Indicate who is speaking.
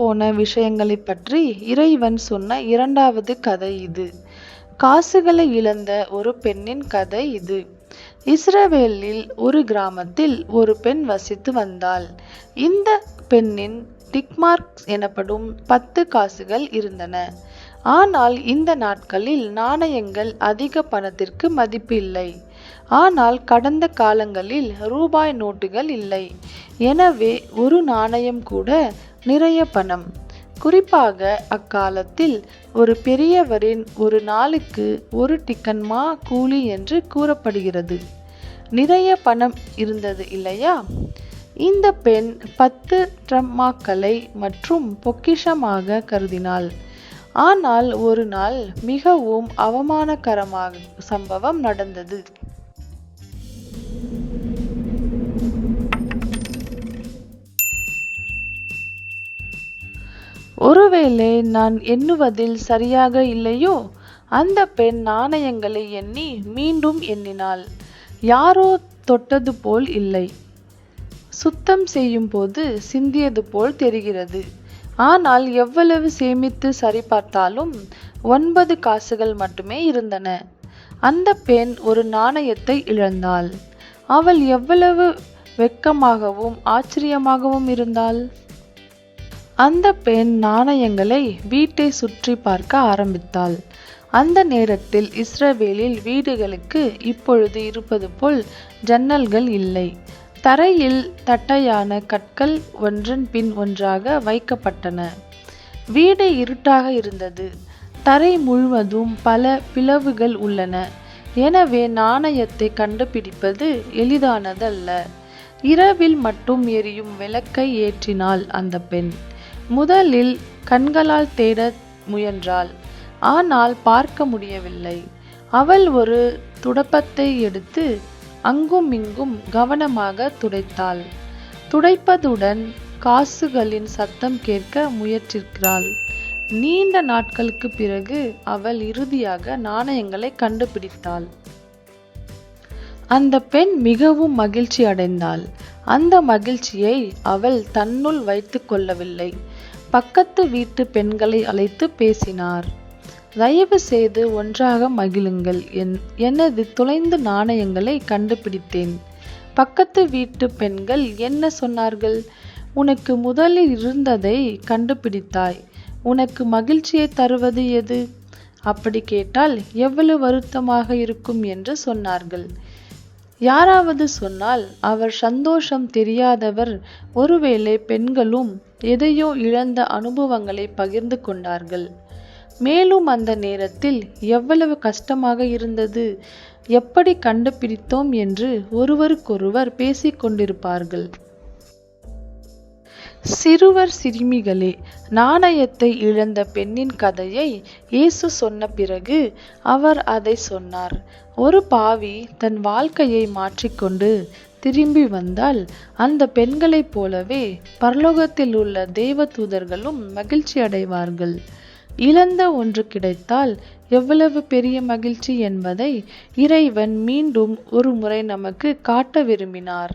Speaker 1: போன விஷயங்களைப் பற்றி இறைவன் சொன்ன இரண்டாவது கதை இது. காசுகளை இழந்த ஒரு பெண்ணின் கதை இது. இஸ்ரவேலில் ஒரு கிராமத்தில் ஒரு பெண் வசித்து வந்தாள். இந்த பெண்ணின் டிக்மார்க் எனப்படும் பத்து காசுகள் இருந்தன. ஆனால் இந்த நாட்களில் நாணயங்கள் அதிக பணத்திற்கு மதிப்பு இல்லை. ஆனால் கடந்த காலங்களில் ரூபாய் நோட்டுகள் இல்லை. எனவே ஒரு நாணயம் கூட நிறைய பணம். குறிப்பாக அக்காலத்தில் ஒரு பெரியவரின் ஒரு நாளுக்கு ஒரு டிக்கன்மா கூலி என்று கூறப்படுகிறது. நிறைய பணம் இருந்தது இல்லையா? இந்த பெண் பத்து ட்ரம்மாக்களை மற்றும் பொக்கிஷமாக கருதினாள். ஆனால் ஒரு நாள் மிகவும் அவமானகரமாக சம்பவம் நடந்தது. ஒருவேளை நான் எண்ணுவதில் சரியாக இல்லையோ? அந்த பெண் நாணயங்களை எண்ணி மீண்டும் எண்ணினாள். யாரோ தொட்டது போல் இல்லை. சுத்தம் செய்யும்போது சிந்தியது போல் தெரிகிறது. ஆனால் எவ்வளவு சேமித்து சரிபார்த்தாலும் ஒன்பது காசுகள் மட்டுமே இருந்தன. அந்த பெண் ஒரு நாணயத்தை இழந்தாள். அவள் எவ்வளவு வெட்கமாகவும் ஆச்சரியமாகவும் இருந்தாள். அந்தப் பெண் நாணயங்களை வீட்டை சுற்றி பார்க்க ஆரம்பித்தாள். அந்த நேரத்தில் இஸ்ரவேலில் வீடுகளுக்கு இப்பொழுது இருப்பது போல் ஜன்னல்கள் இல்லை. தரையில் தட்டையான கற்கள் ஒன்றன் பின் ஒன்றாக வைக்கப்பட்டன. வீடு இருட்டாக இருந்தது. தரை முழுவதும் பல பிளவுகள் உள்ளன. எனவே நாணயத்தைக் கண்டுபிடிப்பது எளிதானதல்ல. இரவில் மட்டும் எரியும் விளக்கை ஏற்றினாள் அந்த பெண். முதலில் கண்களால் தேட முயன்றாள். ஆனால் பார்க்க முடியவில்லை. அவள் ஒரு துடப்பத்தை எடுத்து அங்குமிங்கும் கவனமாக துடைத்தாள். துடைப்பதுடன் காசுகளின் சத்தம் கேட்க முயற்சிக்கிறாள். நீண்ட நாட்களுக்குப் பிறகு அவள் இறுதியாக நாணயங்களை கண்டுபிடித்தாள். அந்த பெண் மிகவும் மகிழ்ச்சி அடைந்தாள். அந்த மகிழ்ச்சியை அவள் தன்னுள் வைத்து கொள்ளவில்லை. பக்கத்து வீட்டு பெண்களை அழைத்துப் பேசினார். தயவு செய்து ஒன்றாக மகிழுங்கள் என் எனது தொலைந்த நாணயங்களை கண்டுபிடித்தேன். பக்கத்து வீட்டு பெண்கள் என்ன சொன்னார்கள்? உனக்கு முதலில் இருந்ததை கண்டுபிடித்தாய். உனக்கு மகிழ்ச்சியைத் தருவது எது? அப்படி கேட்டால் எவ்வளவு வருத்தமாக இருக்கும் என்று சொன்னார்கள். யாராவது சொன்னால் அவர் சந்தோஷம் தெரியாதவர் ஒருவேளை பெண்களும் எதையோ இழந்த அனுபவங்களை பகிர்ந்து கொண்டார்கள். மேலும் அந்த நேரத்தில் எவ்வளவு கஷ்டமாக இருந்தது எப்படி கண்டுபிடித்தோம் என்று ஒருவருக்கொருவர் பேசிக் கொண்டிருப்பார்கள். சிறுவர் சிறுமிகளே நாணயத்தை இழந்த பெண்ணின் கதையை இயேசு சொன்ன பிறகு அவர் அதை சொன்னார். ஒரு பாவி தன் வாழ்க்கையை மாற்றிக்கொண்டு திரும்பி வந்தால் அந்த பெண்களைப் போலவே பரலோகத்திலுள்ள தேவதூதர்களும் மகிழ்ச்சியடைவார்கள். இழந்த ஒன்று கிடைத்தால் எவ்வளவு பெரிய மகிழ்ச்சி என்பதை இறைவன் மீண்டும் ஒரு முறை நமக்கு காட்ட விரும்பினார்.